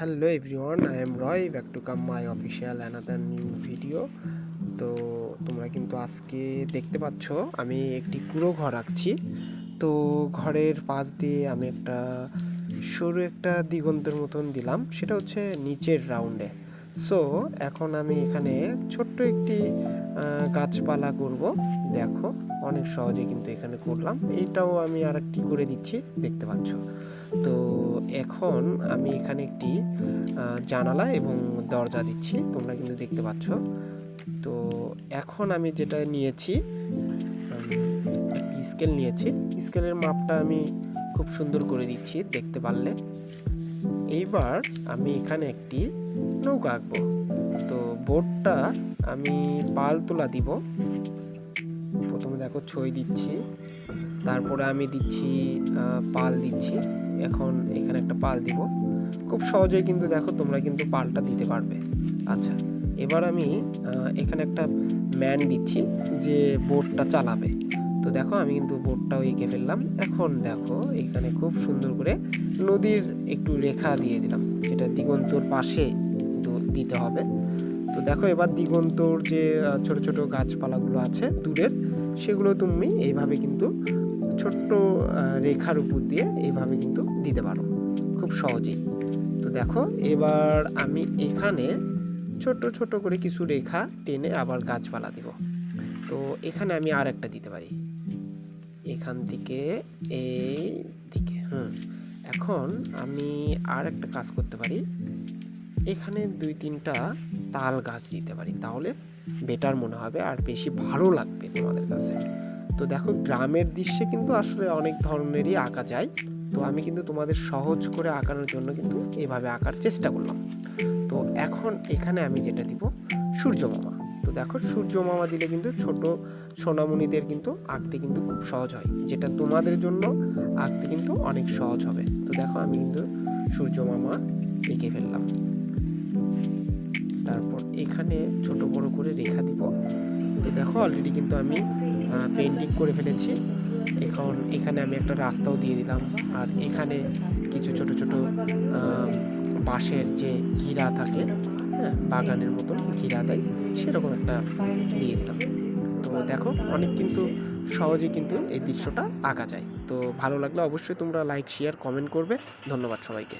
Hello everyone I am Roy back to come my official another new video তো তোমরা কিন্তু আজকে দেখতে পাচ্ছ, আমি একটি কুড়ো ঘর আঁকছি। তো ঘরের পাশ দিয়ে আমি একটা সরু একটা দিগন্তের মতন দিলাম, সেটা হচ্ছে নিচের রাউন্ডে সো এখন আমি এখানে ছোট্ট একটি গাছপালা করব। দেখো, অনেক সহজে কিন্তু এখানে করলাম। এইটাও আমি আর একটি করে দিচ্ছি, দেখতে পাচ্ছ। তো এখন আমি এখানে একটি জানালা এবং দরজা দিচ্ছি, তোমরা কিন্তু দেখতে পাচ্ছ। তো এখন আমি যেটা নিয়েছি স্কেল নিয়েছি। স্কেলের মাপটা আমি খুব সুন্দর করে দিচ্ছি, দেখতে পারলে। এইবার আমি এখানে একটি নৌকা আঁকবো। তো বোর্ডটা আমি পাল তোলা দিব। প্রথমে দেখো ছই দিচ্ছি, তারপরে আমি দিচ্ছি পাল দিচ্ছি। এখন এখানে একটা পাল দিব। খুব সহজেই কিন্তু দেখো তোমরা কিন্তু পালটা দিতে পারবে। আচ্ছা এবার আমি এখানে একটা ম্যান দিচ্ছি যে বোটটা চালাবে। তো দেখো আমি কিন্তু বোটটাও এঁকে ফেললাম। এখন দেখো এখানে খুব সুন্দর করে নদীর একটু রেখা দিয়ে দিলাম, যেটা দিগন্তর পাশে দিতে হবে। তো দেখো এবার দিগন্তর যে ছোট ছোট গাছপালাগুলো আছে দূরের, সেগুলো তুমি এইভাবে কিন্তু ছোট্ট রেখার উপর দিয়ে এইভাবে কিন্তু দিতে পারো, খুব সহজেই। তো দেখো এবার আমি এখানে ছোট ছোট করে কিছু রেখা টেনে আবার গাছপালা দিব। তো এখানে আমি আর একটা দিতে পারি। এখান থেকে এই দিকে, হুম। এখন আমি আর একটা কাজ করতে পারি। এখানে দুই তিনটা তাল গাছ দিতে পারি, তাহলে বেটার মনে হবে আর বেশি ভালো লাগবে তোমাদের কাছে। তো দেখো, গ্রামের দৃশ্যে কিন্তু আসলে অনেক ধরনেরই আঁকা যায়। তো আমি কিন্তু তোমাদের সহজ করে আঁকানোর জন্য কিন্তু এভাবে আঁকার চেষ্টা করলাম। তো এখন এখানে আমি যেটা দিব সূর্য মামা তো দেখো, সূর্য মামা দিলে কিন্তু ছোট সোনামণিদের কিন্তু আঁকতে কিন্তু খুব সহজ হয়। যেটা তোমাদের জন্য আঁকতে কিন্তু অনেক সহজ হবে। তো দেখো, আমি কিন্তু সূর্য মামা এঁকে ফেললাম। তারপর এখানে ছোট বড় করে রেখা দিব। তো দেখো অলরেডি কিন্তু আমি পেন্টিং করে ফেলেছি। এখন এখানে আমি একটা রাস্তাও দিয়ে দিলাম। আর এখানে কিছু ছোট ছোট বাঁশের যে ঘিরা থাকে হ্যাঁ বাগানের মতন ঘিরা দেয়, সেরকম একটা দিয়ে দিলাম। তো দেখো, অনেক কিন্তু সহজে কিন্তু এই দৃশ্যটা আঁকা যায়। তো ভালো লাগলে অবশ্যই তোমরা লাইক শেয়ার কমেন্ট করবে। ধন্যবাদ সবাইকে।